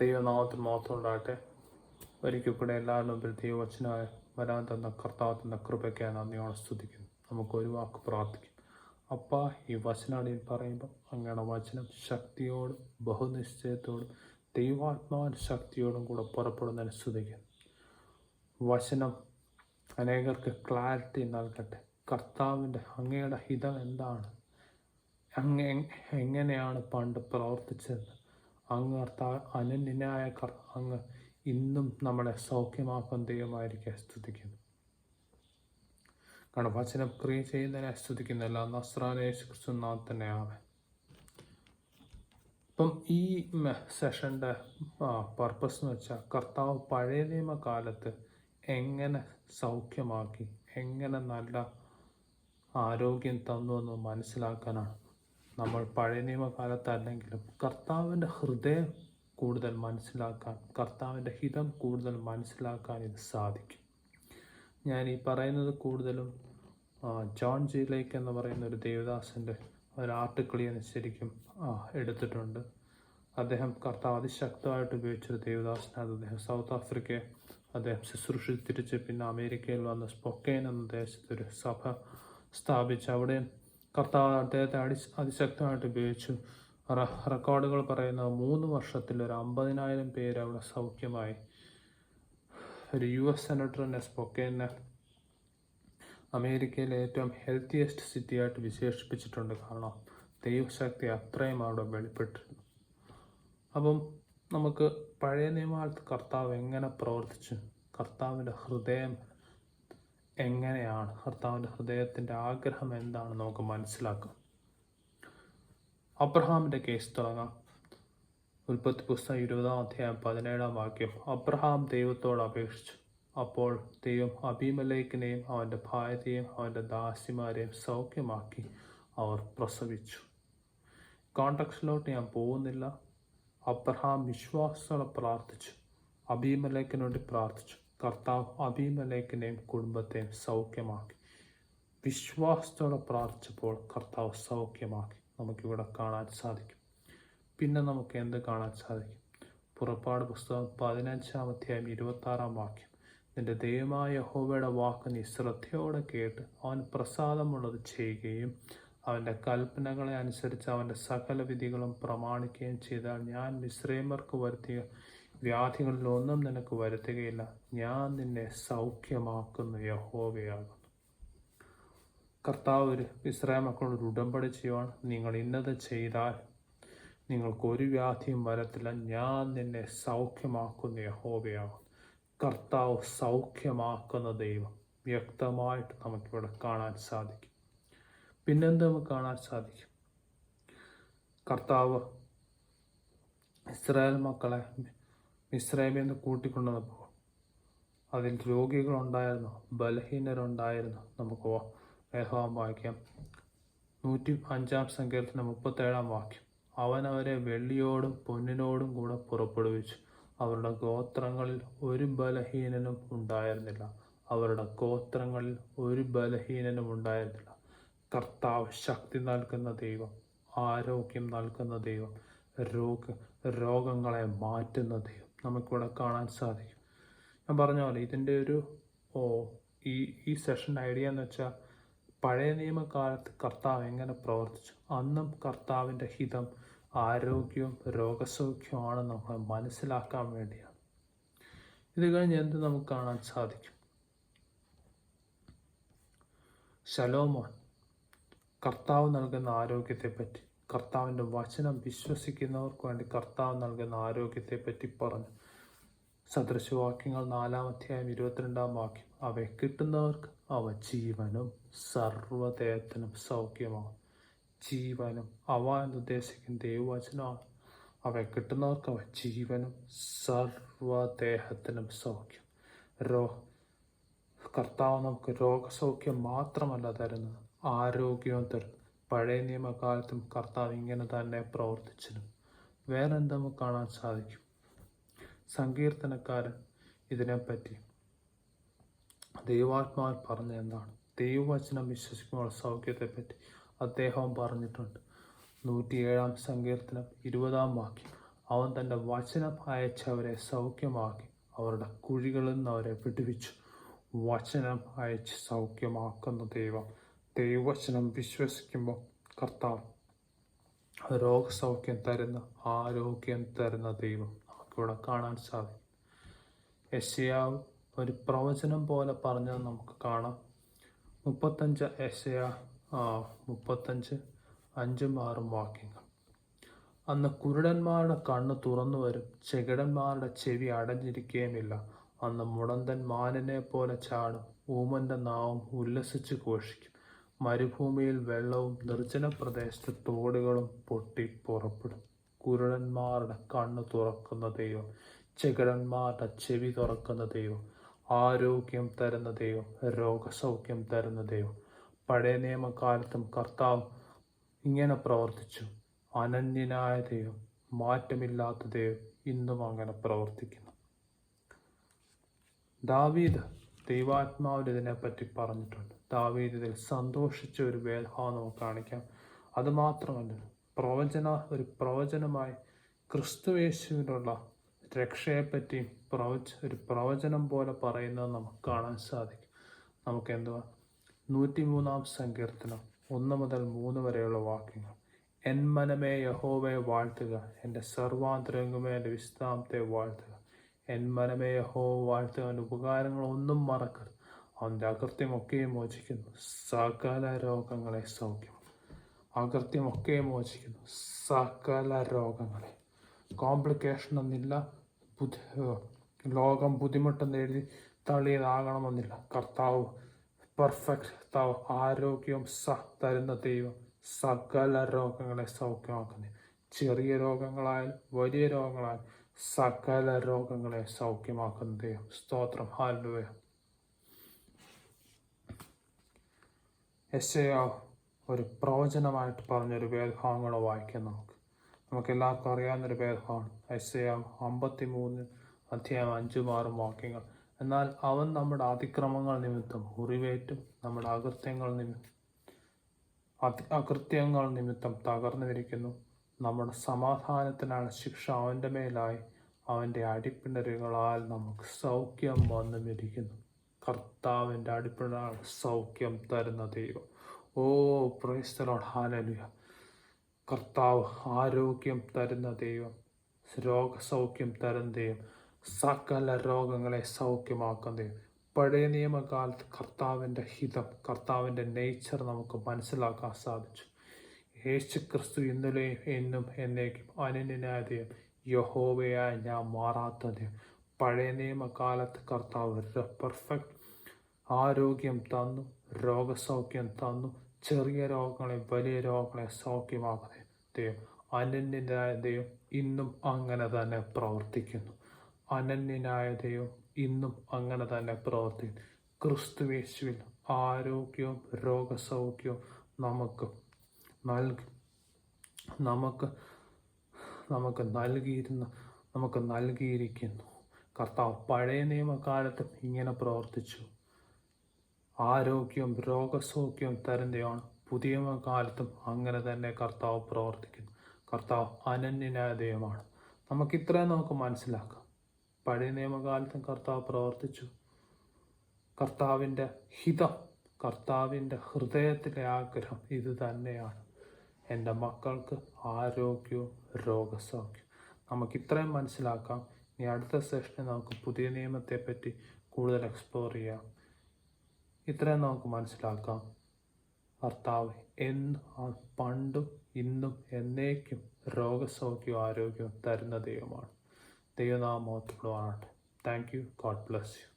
ദൈവനാമത്തിൽ മാത്രം ഉണ്ടാകട്ടെ. ഒരിക്കൽ കൂടെ എല്ലാവരുടെ മുമ്പിൽ ദൈവവചനായ വരാൻ തന്ന കർത്താവ് തന്ന നന്ദിയോടെ സ്തുതിക്കുന്നു. നമുക്ക് ഒരു വാക്ക് പ്രാർത്ഥിക്കും. അപ്പ ഈ വചനാടിയിൽ പറയുമ്പോൾ അങ്ങയുടെ വചനം ശക്തിയോടും ബഹുനിശ്ചയത്തോടും ദൈവാത്മാവൻ ശക്തിയോടും കൂടെ പുറപ്പെടുന്നതിന് സ്തുതിക്കുന്നു. വചനം അനേകർക്ക് ക്ലാരിറ്റി നൽകട്ടെ. കർത്താവിന്റെ അങ്ങയുടെ ഹിതം എന്താണ്? അങ്ങ് എങ്ങനെയാണ് പണ്ട് പ്രവർത്തിച്ചത്? അങ്ങ് കർത്താവ് അനന്യനായ കർ അങ്ങ് ഇന്നും നമ്മളെ സൗഖ്യമാക്കുന്ന ദൈവമായിരിക്കും സ്തുതിക്കുന്നു. കാരണം വചനം ക്രിയ ചെയ്യുന്നതിനെ സ്തുതിക്കുന്നില്ല നസ്രാനേശ് ക്രിസ്തു നാം തന്നെ ആവൻ. ഇപ്പം ഈ സെഷന്റെ പർപ്പസ് എന്ന് വെച്ചാൽ കർത്താവ് പഴയ നിയമകാലത്ത് എങ്ങനെ സൗഖ്യമാക്കി എങ്ങനെ നല്ല ആരോഗ്യം തന്നു എന്ന് മനസ്സിലാക്കാനാണ് നമ്മൾ പഴയ നിയമകാലത്തല്ലെങ്കിലും കർത്താവിന്റെ ഹൃദയം കൂടുതൽ മനസ്സിലാക്കാൻ കർത്താവിന്റെ ഹിതം കൂടുതൽ മനസ്സിലാക്കാൻ ഇത് സാധിക്കും. ഞാൻ ഈ പറയുന്നത് കൂടുതലും ജോൺ ജി ലേക്ക് എന്ന് പറയുന്ന ഒരു ദേവദാസിന്റെ ഒരു ആർട്ടിക്കിൾ ഞാൻ ശരിക്കും എടുത്തിട്ടുണ്ട്. അദ്ദേഹം കർത്താവ് അതിശക്തമായിട്ട് ഉപയോഗിച്ചൊരു ദേവദാസനാണ്. അദ്ദേഹം സൗത്ത് ആഫ്രിക്കയെ അദ്ദേഹം ശുശ്രൂഷിച്ച് തിരിച്ച് പിന്നെ അമേരിക്കയിൽ വന്ന സ്പൊക്കേൻ എന്ന ദേശത്തൊരു സഭ സ്ഥാപിച്ച് അവിടെ കർത്താവ് അദ്ദേഹത്തെ അടി അതിശക്തമായിട്ട് ഉപയോഗിച്ചു. റെക്കോർഡുകൾ പറയുന്ന മൂന്ന് വർഷത്തിൽ ഒരു അമ്പതിനായിരം പേര് അവിടെ സൗഖ്യമായി. ഒരു യു എസ് സെനറ്ററിനെ സ്പൊക്കേനെ അമേരിക്കയിലെ ഏറ്റവും ഹെൽത്തിയസ്റ്റ് സിറ്റിയായിട്ട് വിശേഷിപ്പിച്ചിട്ടുണ്ട്. കാരണം ദൈവശക്തി അത്രയും അവിടെ വെളിപ്പെട്ടിരുന്നു അപ്പം നമുക്ക് പഴയ നിയമകാലത്ത് കർത്താവ് എങ്ങനെ പ്രവർത്തിച്ചു? കർത്താവിന്റെ ഹൃദയം എങ്ങനെയാണ് കർത്താവിന്റെ ഹൃദയത്തിന്റെ ആഗ്രഹം എന്താണ് നമുക്ക് മനസ്സിലാക്കാം. അബ്രഹാമിന്റെ കേസ് തുടങ്ങാം. ഉൽപ്പത്തി പുസ്തകം ഇരുപതാം അധ്യായം പതിനേഴാം വാക്യം. അബ്രഹാം ദൈവത്തോട് അപേക്ഷിച്ചു. അപ്പോൾ ദൈവം അബീമലേക്കിനെയും അവന്റെ ഭാര്യയെയും അവന്റെ ദാസിമാരെയും സൗഖ്യമാക്കി അവർ പ്രസവിച്ചു. കോണ്ടക്സിലോട്ട് ഞാൻ പോകുന്നില്ല. അബ്രഹാം വിശ്വാസത്തോടെ പ്രാർത്ഥിച്ചു. അബീമലേക്കിന് വേണ്ടി പ്രാർത്ഥിച്ചു. കർത്താവ് അബീമലേക്കിനെയും കുടുംബത്തെയും സൗഖ്യമാക്കി. വിശ്വാസത്തോടെ പ്രാർത്ഥിച്ചപ്പോൾ കർത്താവ് സൗഖ്യമാക്കി. നമുക്കിവിടെ കാണാൻ സാധിക്കും. പിന്നെ നമുക്ക് എന്ത് കാണാൻ സാധിക്കും? പുറപ്പാട് പുസ്തകം പതിനഞ്ചാം അധ്യായം ഇരുപത്താറാം വാക്യം. നിന്റെ ദൈവമായ യഹോവയുടെ വാക്ക് നീ ശ്രദ്ധയോടെ കേട്ട് അവൻ പ്രസാദമുള്ളത് ചെയ്യുകയും അവന്റെ കൽപ്പനകളെ അനുസരിച്ച് അവന്റെ സകല വിധികളും പ്രമാണിക്കുകയും ചെയ്താൽ ഞാൻ മിശ്രൈമർക്ക് വരുത്തിയ വ്യാധികളിലൊന്നും നിനക്ക് വരുത്തുകയില്ല. ഞാൻ നിന്നെ സൗഖ്യമാക്കുന്ന യഹോവയാകുന്നു. കർത്താവ് ഒരു ഇസ്രായേൽ മക്കളോട് ഉടമ്പടി ചെയ്യുവാണ്. നിങ്ങൾ ഇന്നത് ചെയ്താൽ നിങ്ങൾക്ക് ഒരു വ്യാധിയും വരത്തില്ല. ഞാൻ നിന്നെ സൗഖ്യമാക്കുന്ന യഹോവയാകും കർത്താവ് സൗഖ്യമാക്കുന്ന ദൈവം വ്യക്തമായിട്ട് നമുക്കിവിടെ കാണാൻ സാധിക്കും. പിന്നെന്ത് നമുക്ക് കാണാൻ സാധിക്കും? കർത്താവ് ഇസ്രായേൽ മക്കളെ ഇസ്രായേലിൽ നിന്ന് കൂട്ടിക്കൊണ്ടുവന്നപ്പോൾ അതിൽ രോഗികളുണ്ടായിരുന്നു ബലഹീനരുണ്ടായിരുന്നു. നമുക്ക് വേഗം വാക്യം. നൂറ്റി അഞ്ചാം സങ്കീർത്തനം മുപ്പത്തേഴാം വാക്യം. അവൻ അവരെ വെള്ളിയോടും പൊന്നിനോടും കൂടെ പുറപ്പെടുവിച്ചു. അവരുടെ ഗോത്രങ്ങളിൽ ഒരു ബലഹീനനും ഉണ്ടായിരുന്നില്ല. അവരുടെ ഗോത്രങ്ങളിൽ ഒരു ബലഹീനനും ഉണ്ടായിരുന്നില്ല. കർത്താവ് ശക്തി നൽകുന്ന ദൈവം ആരോഗ്യം നൽകുന്ന ദൈവം രോഗ രോഗങ്ങളെ മാറ്റുന്ന ദൈവം. നമുക്കിവിടെ കാണാൻ സാധിക്കും. ഞാൻ പറഞ്ഞ പോലെ ഇതിന്റെ ഒരു ഓ ഈ ഈ സെഷൻ ഐഡിയ എന്ന് വെച്ചാൽ പഴയ നിയമകാലത്ത് കർത്താവ് എങ്ങനെ പ്രവർത്തിച്ചു? അന്നും കർത്താവിന്റെ ഹിതം ആരോഗ്യവും രോഗസൗഖ്യവുമാണ് നമ്മൾ മനസ്സിലാക്കാൻ വേണ്ടിയാണ്. ഇത് കഴിഞ്ഞ് എന്ത് നമുക്ക് കാണാൻ സാധിക്കും? ശലോമോൻ കർത്താവ് നൽകുന്ന ആരോഗ്യത്തെപ്പറ്റി. കർത്താവിന്റെ വചനം വിശ്വസിക്കുന്നവർക്ക് വേണ്ടി കർത്താവ് നൽകുന്ന ആരോഗ്യത്തെപ്പറ്റി പറഞ്ഞു. സദൃശവാക്യങ്ങൾ നാലാം അധ്യായം ഇരുപത്തിരണ്ടാം വാക്യം. അവയെ കിട്ടുന്നവർക്ക് അവ ജീവനും സർവദേഹത്തിനും സൗഖ്യമാണ്. ജീവനും അവ എന്ന് ഉദ്ദേശിക്കുന്ന ദൈവവചനമാണ്. അവയെ കിട്ടുന്നവർക്ക് അവ ജീവനും സർവദേഹത്തിനും സൗഖ്യം. രോ കർത്താവ് നമുക്ക് രോഗസൗഖ്യം മാത്രമല്ല തരുന്നത്. ആരോഗ്യവും തരുന്നു. പഴയ നിയമകാലത്തും കർത്താവ് ഇങ്ങനെ തന്നെ പ്രവർത്തിച്ചിരുന്നു. വേറെ എന്താ കാണാൻ സാധിക്കും? സങ്കീർത്തനക്കാരൻ ഇതിനെപ്പറ്റി. ദൈവാത്മാവ് പറഞ്ഞ എന്താണ്? ദൈവവചനം വിശ്വസിക്കുമ്പോൾ സൗഖ്യത്തെപ്പറ്റി അദ്ദേഹം പറഞ്ഞിട്ടുണ്ട്. നൂറ്റിയേഴാം സങ്കീർത്തനം ഇരുപതാം വാക്യം. അവൻ തന്റെ വചനം അയച്ചവരെ സൗഖ്യമാക്കി അവരുടെ കുഴികളിൽ നിന്ന് അവരെ വിടുവിച്ചു. വചനം അയച്ച് സൗഖ്യമാക്കുന്ന ദൈവം ദൈവവചനം വിശ്വസിക്കുമ്പോൾ കർത്താവ് രോഗസൗഖ്യം തരുന്ന ആരോഗ്യം തരുന്ന ദൈവം നമുക്കിവിടെ കാണാൻ സാധിക്കും. യശയാവ് ഒരു പ്രവചനം പോലെ പറഞ്ഞത് നമുക്ക് കാണാം. മുപ്പത്തഞ്ച് യശയ മുപ്പത്തഞ്ച് അഞ്ചും ആറും വാക്യങ്ങൾ. അന്ന് കുരുടന്മാരുടെ കണ്ണ് തുറന്നു വരും ചെകിടന്മാരുടെ ചെവി അടഞ്ഞിരിക്കുകയുമില്ല. അന്ന് മുടന്തൻ മാനിനെ പോലെ ചാടും ഊമന്റെ നാവും ഉല്ലസിച്ച് ഘോഷിക്കും. മരുഭൂമിയിൽ വെള്ളവും നിർജന പ്രദേശത്ത് തോടുകളും പൊട്ടി പുറപ്പെടും. കുരുടന്മാരുടെ കണ്ണ് തുറക്കുന്ന ദൈവം ചെകിടന്മാരുടെ ചെവി തുറക്കുന്ന ദൈവം ആരോഗ്യം തരുന്ന ദൈവം രോഗസൗഖ്യം തരുന്ന ദൈവം. പഴയ നിയമകാലത്തും കർത്താവ് ഇങ്ങനെ പ്രവർത്തിച്ചു. അനന്യനായ ദൈവം മാറ്റമില്ലാത്ത ദൈവം ഇന്നും അങ്ങനെ പ്രവർത്തിക്കുന്നു. ദാവീദ് ദൈവാത്മാവിൽ ഇതിനെപ്പറ്റി പറഞ്ഞിട്ടുണ്ട്. ദാവീദ് ഇതിൽ സന്തോഷിച്ച ഒരു വേദഭാവം നമുക്ക് കാണിക്കാം. അതുമാത്രമല്ല പ്രവചന ഒരു പ്രവചനമായി ക്രിസ്തുവേശുവിനുള്ള രക്ഷയെപ്പറ്റി പ്രവച ഒരു പ്രവചനം പോലെ പറയുന്നത് നമുക്ക് കാണാൻ സാധിക്കും. നമുക്ക് എന്തുവാ? നൂറ്റിമൂന്നാം സങ്കീർത്തനം ഒന്ന് മുതൽ മൂന്ന് വരെയുള്ള വാക്യങ്ങൾ. എൻ മനമേ യഹോവയെ വാഴ്ത്തുക എന്റെ സർവാന്തരംഗമേ എന്റെ വിശ്രാമത്തെ വാഴ്ത്തുക. എൻ മനമേ യഹോവ വാഴ്ത്തുക എന്റെ ഉപകാരങ്ങളൊന്നും മറക്കരുത്. അവന്റെ അകൃത്യമൊക്കെ മോചിക്കുന്നു. സകല രോഗങ്ങളെ സൗഖ്യം. അകൃത്യമൊക്കെ മോചിക്കുന്നു. സകല രോഗങ്ങളെ കോംപ്ലിക്കേഷൻ എന്നില്ല ലോകം ബുദ്ധിമുട്ടെന്ന് എഴുതി തള്ളിയതാകണമെന്നില്ല. കർത്താവ് പെർഫെക്റ്റ് കർത്താവ് ആരോഗ്യം സ തരുന്ന ദൈവം സകല രോഗങ്ങളെ സൗഖ്യമാക്കുന്നു. ചെറിയ രോഗങ്ങളായാലും വലിയ രോഗങ്ങളായാലും സകല രോഗങ്ങളെ സൗഖ്യമാക്കുന്ന ദൈവം. സ്തോത്രം. ഹാലുവ എസ് ഒരു പ്രവചനമായിട്ട് പറഞ്ഞൊരു വേദഭാഗങ്ങൾ വായിക്കാം നമുക്ക്. നമുക്കെല്ലാവർക്കും അറിയാവുന്നൊരു വേദഭാഗമാണ് എസ് എ അമ്പത്തി മൂന്ന് അധ്യായം അഞ്ചും ആറും വാക്യങ്ങൾ. എന്നാൽ അവൻ നമ്മുടെ അതിക്രമങ്ങൾ നിമിത്തം മുറിവേറ്റും നമ്മുടെ അകൃത്യങ്ങൾ നിമിത്തം അകൃത്യങ്ങൾ നിമിത്തം തകർന്നിരിക്കുന്നു നമ്മുടെ സമാധാനത്തിനാണ് ശിക്ഷ അവന്റെ മേലായി അവന്റെ അടിപ്പിണരുകളാൽ നമുക്ക് സൗഖ്യം വന്നുമിരിക്കുന്നു. കർത്താവിന്റെ അടിപ്പിടാണ് സൗഖ്യം തരുന്ന ദൈവം. ഓ പ്രൈസ്തലോട് ഹാലലുയ കർത്താവ് ആരോഗ്യം തരുന്ന ദൈവം രോഗസൗഖ്യം തരുന്ന ദൈവം സകല രോഗങ്ങളെ സൗഖ്യമാക്കുന്ന ദൈവം. പഴയ നിയമകാലത്ത് കർത്താവിന്റെ ഹിതം കർത്താവിന്റെ നേച്ചർ നമുക്ക് മനസ്സിലാക്കാൻ സാധിച്ചു. യേശു ക്രിസ്തു ഇന്നലെയും എന്നും എന്നേക്കും അനന്യനായ ദൈവം യഹോവയായ ഞാൻ മാറാത്ത ദൈവം. പഴയ നിയമകാലത്ത് കർത്താവ് പെർഫെക്റ്റ് ആരോഗ്യം തന്നു രോഗസൗഖ്യം തന്നു ചെറിയ രോഗങ്ങളെ വലിയ രോഗങ്ങളെ സൗഖ്യമാക്കുന്ന ദൈവം. അനന്യനായ ദൈവം ഇന്നും അങ്ങനെ തന്നെ പ്രവർത്തിക്കുന്നു. അനന്യനായ ദൈവം ഇന്നും അങ്ങനെ തന്നെ പ്രവർത്തിക്കുന്നു. ക്രിസ്തുവേശുവിൽ ആരോഗ്യവും രോഗസൗഖ്യവും നമുക്ക് നൽകി നമുക്ക് നമുക്ക് നൽകിയിരുന്ന നമുക്ക് നൽകിയിരിക്കുന്നു. കർത്താവ് പഴയ നിയമകാലത്തും ഇങ്ങനെ പ്രവർത്തിച്ചു. ആരോഗ്യവും രോഗസൗഖ്യവും തരുന്നതാണ് പുതിയ കാലത്തും അങ്ങനെ തന്നെ കർത്താവ് പ്രവർത്തിക്കുന്നു. കർത്താവ് അനന്യനായ ദൈവമാണ്. നമുക്ക് ഇത്രയും നമുക്ക് മനസ്സിലാക്കാം. പഴയ നിയമകാലത്തും കർത്താവ് പ്രവർത്തിച്ചു. കർത്താവിന്റെ ഹിതം കർത്താവിന്റെ ഹൃദയത്തിലെ ആഗ്രഹം ഇത് തന്നെയാണ്. എന്റെ മക്കൾക്ക് ആരോഗ്യവും രോഗസൗഖ്യം നമുക്ക് ഇത്രയും മനസ്സിലാക്കാം. ഇനി അടുത്ത സെഷനിൽ നമുക്ക് പുതിയ നിയമത്തെപ്പറ്റി കൂടുതൽ എക്സ്പ്ലോർ ചെയ്യാം. ഇത്രയും നമുക്ക് മനസ്സിലാക്കാം. ഭർത്താവ് എന്നും പണ്ടും ഇന്നും എന്നേക്കും രോഗസൗഖ്യവും ആരോഗ്യവും തരുന്ന ദൈവമാണ്. ദൈവനാമോത്തപ്പെടുവാനാട്ടെ thank you God bless you